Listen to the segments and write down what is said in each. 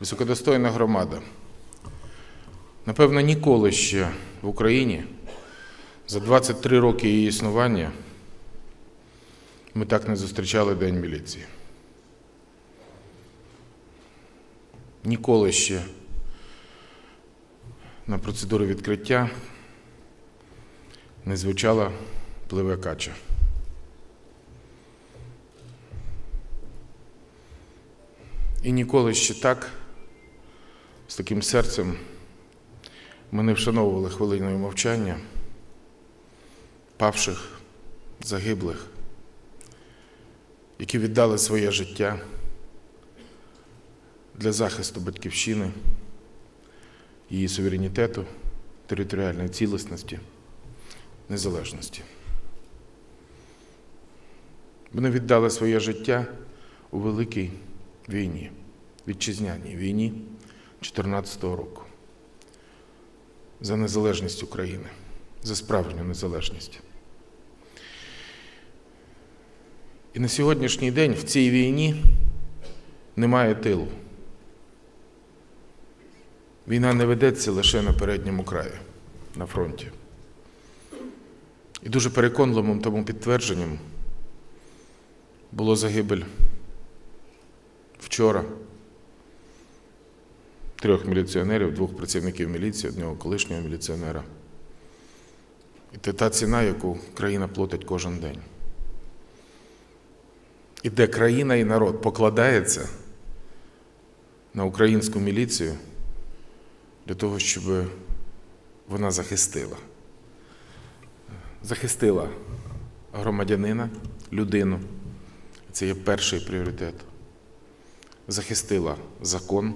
високодостойна громада. Напевно, ніколи ще в Україні за 23 роки її існування ми так не зустрічали День міліції. Ніколи ще на процедурі відкриття не звучала пливе кача. І ніколи ще так, з таким серцем, ми не вшановували хвилиною мовчання. Павших, загиблих, які віддали своє життя для захисту батьківщини, її суверенітету, територіальної цілісності, незалежності. Вони віддали своє життя у великій війні, вітчизняній війні 2014 року за незалежність України, за справжню незалежність. І на сьогоднішній день в цій війні немає тилу. Війна не ведеться лише на передньому краї, на фронті. І дуже переконливим тому підтвердженням було загибель вчора трьох міліціонерів, двох працівників міліції, одного колишнього міліціонера. І це та ціна, яку країна платить кожен день. І де країна і народ покладається на українську міліцію для того, щоб вона захистила. Захистила громадянина, людину. Це є перший пріоритет. Захистила закон,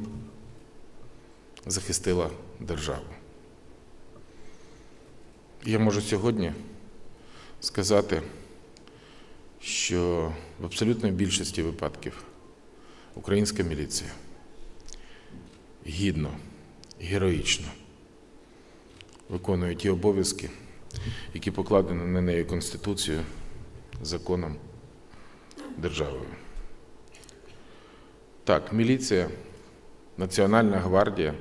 захистила державу. Я можу сьогодні сказати, що в абсолютній більшості випадків українська міліція гідно, героїчно виконує ті обов'язки, які покладені на неї Конституцією, законом, державою. Так, міліція, Національна гвардія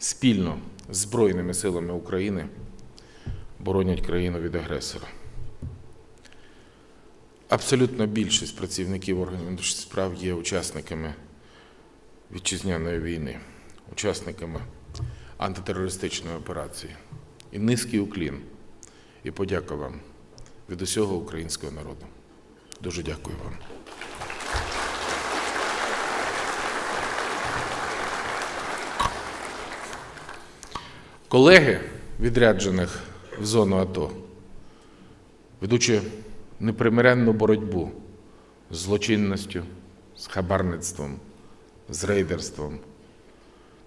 спільно з Збройними силами України боронять країну від агресора. Абсолютно більшість працівників органів внутрішніх справ є учасниками вітчизняної війни, учасниками антитерористичної операції. І низький уклін і подяка вам від усього українського народу. Дуже дякую вам. Колеги, відряджених в зону АТО, ведучи непримиренну боротьбу з злочинністю, з хабарництвом, з рейдерством,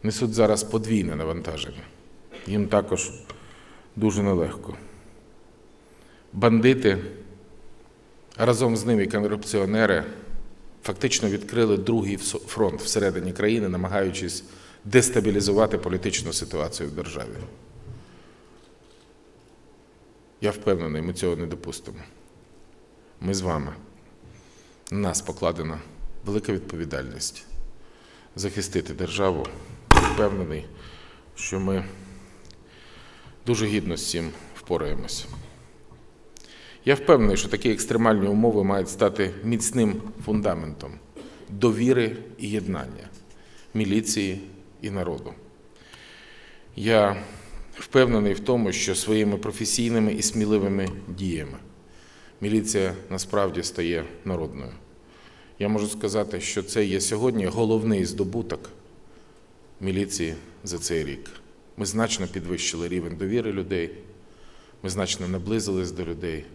несуть зараз подвійне навантаження. Їм також дуже нелегко. Бандити, а разом з ними корупціонери фактично відкрили другий фронт всередині країни, намагаючись дестабілізувати політичну ситуацію в державі. Я впевнений, ми цього не допустимо. Ми з вами. На нас покладена велика відповідальність захистити державу. Впевнений, що ми дуже гідно з цим впораємося. Я впевнений, що такі екстремальні умови мають стати міцним фундаментом довіри і єднання міліції і народу. Я впевнений в тому, що своїми професійними і сміливими діями міліція насправді стає народною. Я можу сказати, що це є сьогодні головний здобуток міліції за цей рік. Ми значно підвищили рівень довіри людей, ми значно наблизились до людей.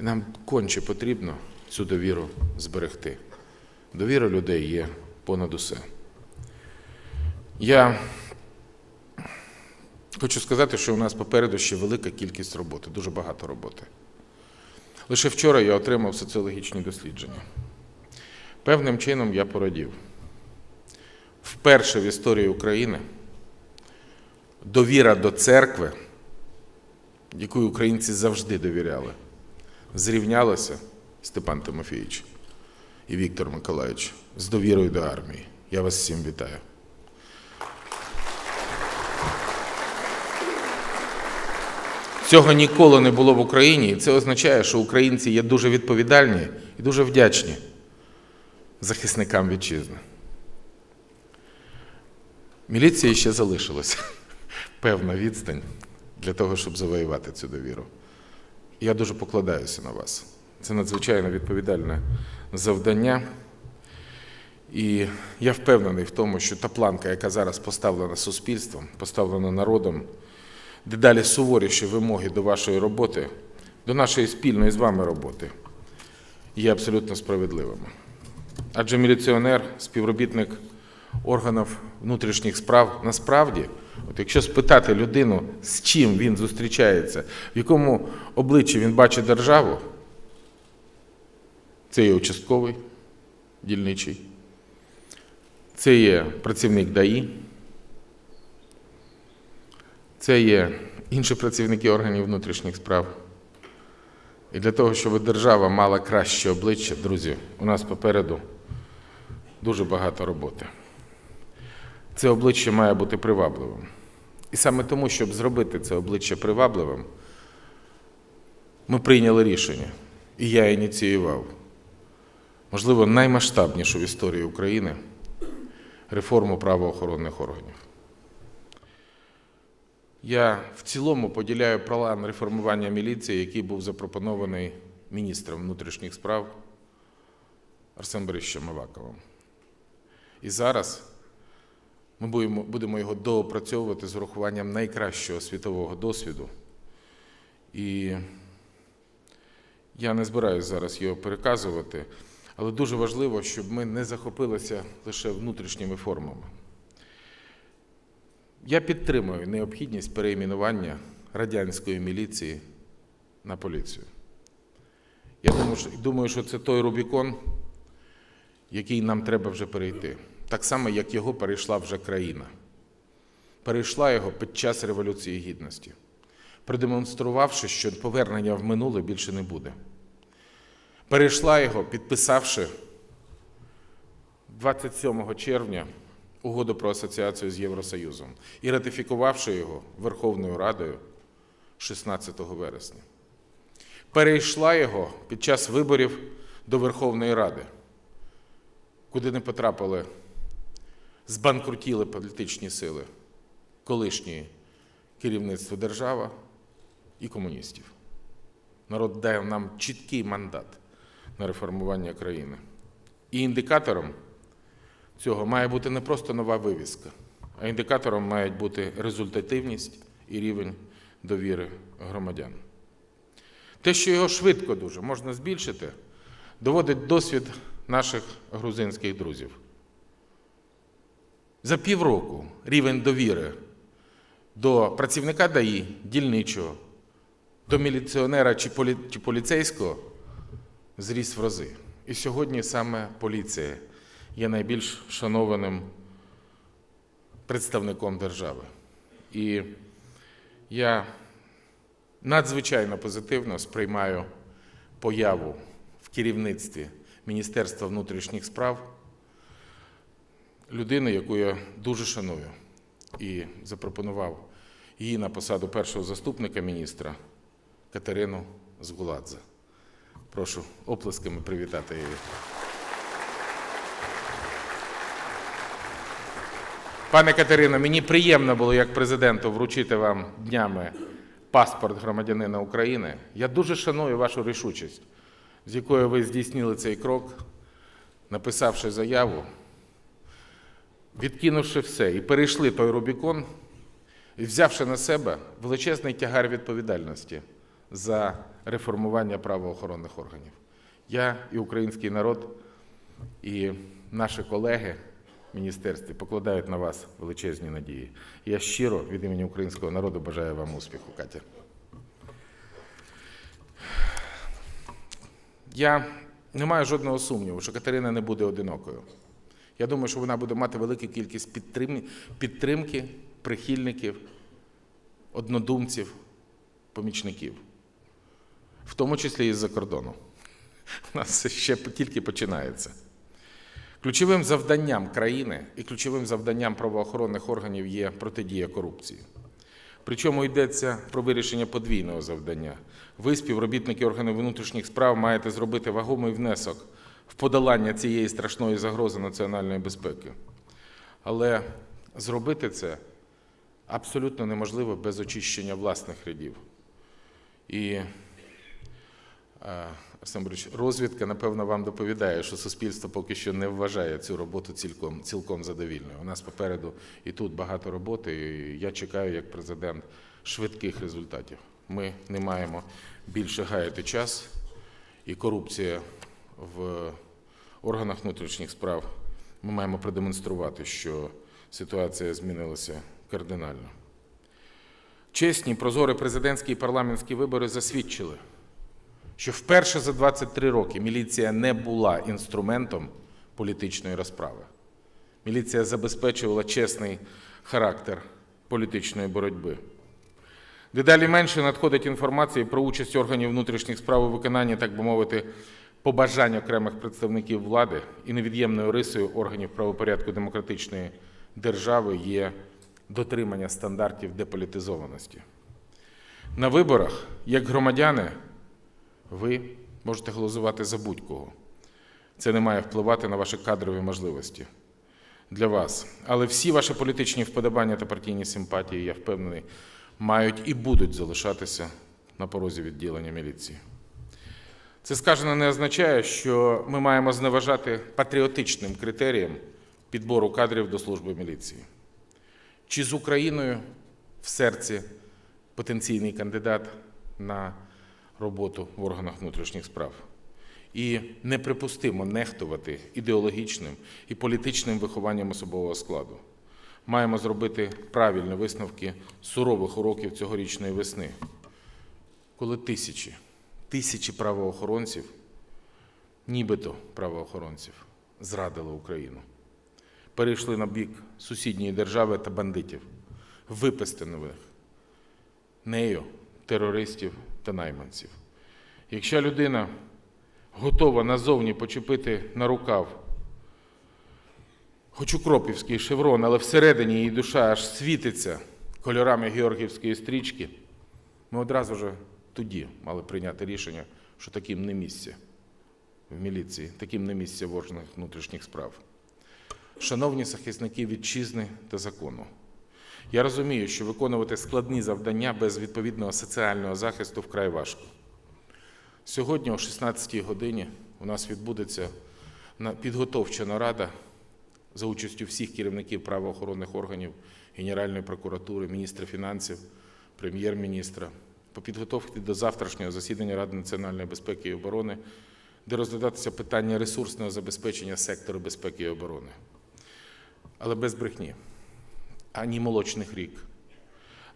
І нам конче потрібно цю довіру зберегти. Довіра людей є понад усе. Я хочу сказати, що у нас попереду ще велика кількість роботи, дуже багато роботи. Лише вчора я отримав соціологічні дослідження. Певним чином я порадів. Вперше в історії України довіра до церкви, якої українці завжди довіряли, зрівнялася Степан Тимофійович і Віктор Миколаївич з довірою до армії. Я вас всім вітаю. Цього ніколи не було в Україні, і це означає, що українці є дуже відповідальні і дуже вдячні захисникам вітчизни. Міліції ще залишилася певна відстань для того, щоб завоювати цю довіру. Я дуже покладаюся на вас. Це надзвичайно відповідальне завдання. І я впевнений в тому, що та планка, яка зараз поставлена суспільством, поставлена народом, дедалі суворіші вимоги до вашої роботи, до нашої спільної з вами роботи, є абсолютно справедливими. Адже міліціонер, співробітник органів внутрішніх справ насправді, от якщо спитати людину, з чим він зустрічається, в якому обличчі він бачить державу, це є участковий дільничий, це є працівник ДАІ, це є інші працівники органів внутрішніх справ. І для того, щоб держава мала краще обличчя, друзі, у нас попереду дуже багато роботи. Це обличчя має бути привабливим. І саме тому, щоб зробити це обличчя привабливим, ми прийняли рішення, і я ініціював, можливо, наймасштабнішу в історії України реформу правоохоронних органів. Я в цілому поділяю план реформування міліції, який був запропонований міністром внутрішніх справ Арсеном Борисовичем Аваковим. І зараз ми будемо його доопрацьовувати з урахуванням найкращого світового досвіду. І я не збираюся зараз його переказувати, але дуже важливо, щоб ми не захопилися лише внутрішніми формами. Я підтримую необхідність переіменування радянської міліції на поліцію. Я думаю, що, це той Рубікон, який нам треба вже перейти. Так само, як його перейшла вже країна. Перейшла його під час Революції Гідності, продемонструвавши, що повернення в минуле більше не буде. Перейшла його, підписавши 27 червня угоду про асоціацію з Євросоюзом і ратифікувавши його Верховною Радою 16 вересня. Перейшла його під час виборів до Верховної Ради, куди не потрапили збанкрутіли політичні сили колишньої керівництва держава і комуністів. Народ дає нам чіткий мандат на реформування країни. І індикатором цього має бути не просто нова вивіска, а індикатором мають бути результативність і рівень довіри громадян. Те, що його швидко дуже можна збільшити, доводить досвід наших грузинських друзів. За півроку рівень довіри до працівника ДАІ, дільничого, до міліціонера чи, полі... чи поліцейського зріс в рази. І сьогодні саме поліція є найбільш шанованим представником держави. І я надзвичайно позитивно сприймаю появу в керівництві Міністерства внутрішніх справ людини, яку я дуже шаную, і запропонував її на посаду першого заступника міністра Катерину Згуладзе. Прошу оплесками привітати її. Пане Катерино, мені приємно було як президенту вручити вам днями паспорт громадянина України. Я дуже шаную вашу рішучість, з якою ви здійснили цей крок, написавши заяву, відкинувши все і перейшли той Рубікон, і взявши на себе величезний тягар відповідальності за реформування правоохоронних органів. Я і український народ, і наші колеги міністерстві покладають на вас величезні надії. Я щиро від імені українського народу бажаю вам успіху, Катя. Я не маю жодного сумніву, що Катерина не буде одинокою. Я думаю, що вона буде мати велику кількість підтримки, прихильників, однодумців, помічників, в тому числі і з-за кордону. У нас ще тільки починається. Ключовим завданням країни і ключовим завданням правоохоронних органів є протидія корупції. Причому йдеться про вирішення подвійного завдання. Ви, співробітники органів внутрішніх справ, маєте зробити вагомий внесок в подолання цієї страшної загрози національної безпеки. Але зробити це абсолютно неможливо без очищення власних рядів. І Борисович, розвідка, напевно, вам доповідає, що суспільство поки що не вважає цю роботу цілком, цілком задовільною. У нас попереду і тут багато роботи, і я чекаю, як президент, швидких результатів. Ми не маємо більше гаяти час, і корупція в органах внутрішніх справ ми маємо продемонструвати, що ситуація змінилася кардинально. Чесні, прозорі президентські і парламентські вибори засвідчили, що вперше за 23 роки міліція не була інструментом політичної розправи. Міліція забезпечувала чесний характер політичної боротьби. Дедалі менше надходить інформації про участь органів внутрішніх справ у виконанні, так би мовити, побажань окремих представників влади і невід'ємною рисою органів правопорядку демократичної держави є дотримання стандартів деполітизованості. На виборах, як громадяни, ви можете голосувати за будь-кого. Це не має впливати на ваші кадрові можливості для вас. Але всі ваші політичні вподобання та партійні симпатії, я впевнений, мають і будуть залишатися на порозі відділення міліції. Це сказано не означає, що ми маємо зневажати патріотичним критеріям підбору кадрів до служби міліції. Чи з Україною в серці потенційний кандидат на роботу в органах внутрішніх справ? І неприпустимо нехтувати ідеологічним і політичним вихованням особового складу. Маємо зробити правильні висновки сурових уроків цьогорічної весни, коли тисячі, тисячі правоохоронців, нібито правоохоронців, зрадили Україну перейшли на бік сусідньої держави та бандитів, випестених нею терористів та найманців. Якщо людина готова назовні почепити на рукав, хоч укропівський шеврон, але всередині її душа аж світиться кольорами Георгівської стрічки, ми одразу ж тоді мали прийняти рішення, що таким не місце в міліції, таким не місце в внутрішніх справ. Шановні захисники вітчизни та закону, я розумію, що виконувати складні завдання без відповідного соціального захисту вкрай важко. Сьогодні, о 16-й годині, у нас відбудеться підготовча нарада за участю всіх керівників правоохоронних органів, Генеральної прокуратури, міністра фінансів, прем'єр-міністра по підготовці до завтрашнього засідання Ради національної безпеки і оборони, де розглядатися питання ресурсного забезпечення сектору безпеки і оборони але без брехні. Ані молочних рік,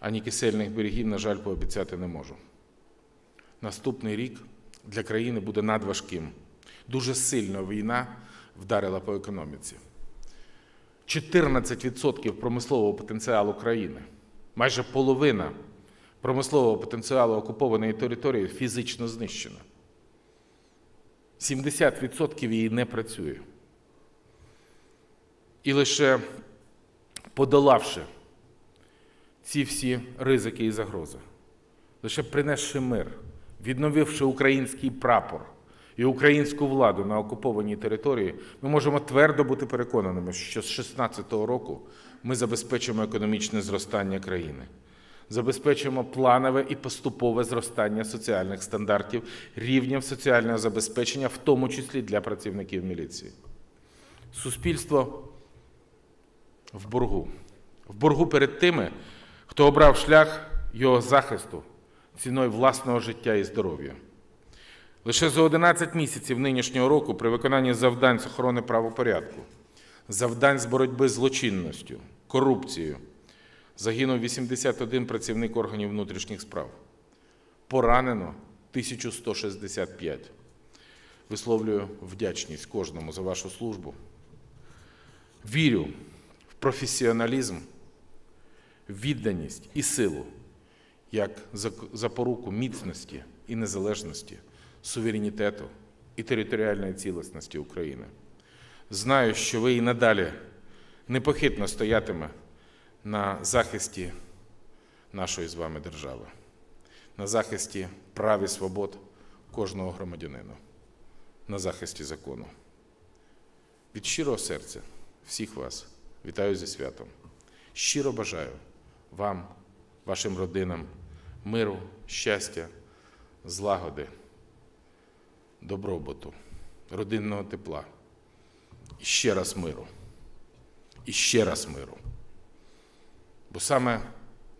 ані кисельних берегів, на жаль, пообіцяти не можу. Наступний рік для країни буде надважким. Дуже сильно війна вдарила по економіці. 14% промислового потенціалу країни, майже половина промислового потенціалу окупованої території фізично знищена. 70% її не працює. І лише подолавши ці всі ризики і загрози, лише принесши мир, відновивши український прапор і українську владу на окупованій території, ми можемо твердо бути переконаними, що з 2016 року ми забезпечимо економічне зростання країни. Забезпечуємо планове і поступове зростання соціальних стандартів, рівнів соціального забезпечення, в тому числі для працівників міліції. Суспільство в боргу. В боргу перед тими, хто обрав шлях його захисту ціною власного життя і здоров'я. Лише за 11 місяців нинішнього року при виконанні завдань з охорони правопорядку, завдань з боротьби з злочинністю, корупцією загинув 81 працівник органів внутрішніх справ. Поранено 1165. Висловлюю вдячність кожному за вашу службу. Вірю професіоналізм, відданість і силу як запоруку міцності і незалежності, суверенітету і територіальної цілісності України. Знаю, що ви і надалі непохитно стоятиме на захисті нашої з вами держави, на захисті прав і свобод кожного громадянина, на захисті закону. Від щирого серця всіх вас вітаю зі святом. Щиро бажаю вам, вашим родинам миру, щастя, злагоди, добробуту, родинного тепла. І ще раз миру. І ще раз миру. Бо саме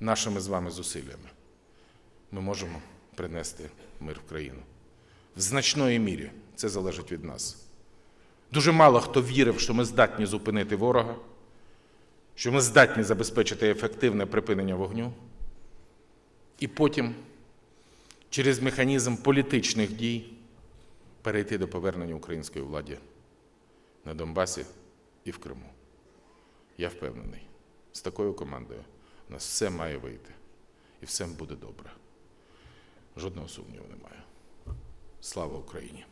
нашими з вами зусиллями ми можемо принести мир в країну. В значної мірі це залежить від нас. Дуже мало хто вірив, що ми здатні зупинити ворога, що ми здатні забезпечити ефективне припинення вогню, і потім через механізм політичних дій перейти до повернення української владі на Донбасі і в Криму. Я впевнений, з такою командою у нас все має вийти, і все буде добре. Жодного сумніву немає. Слава Україні!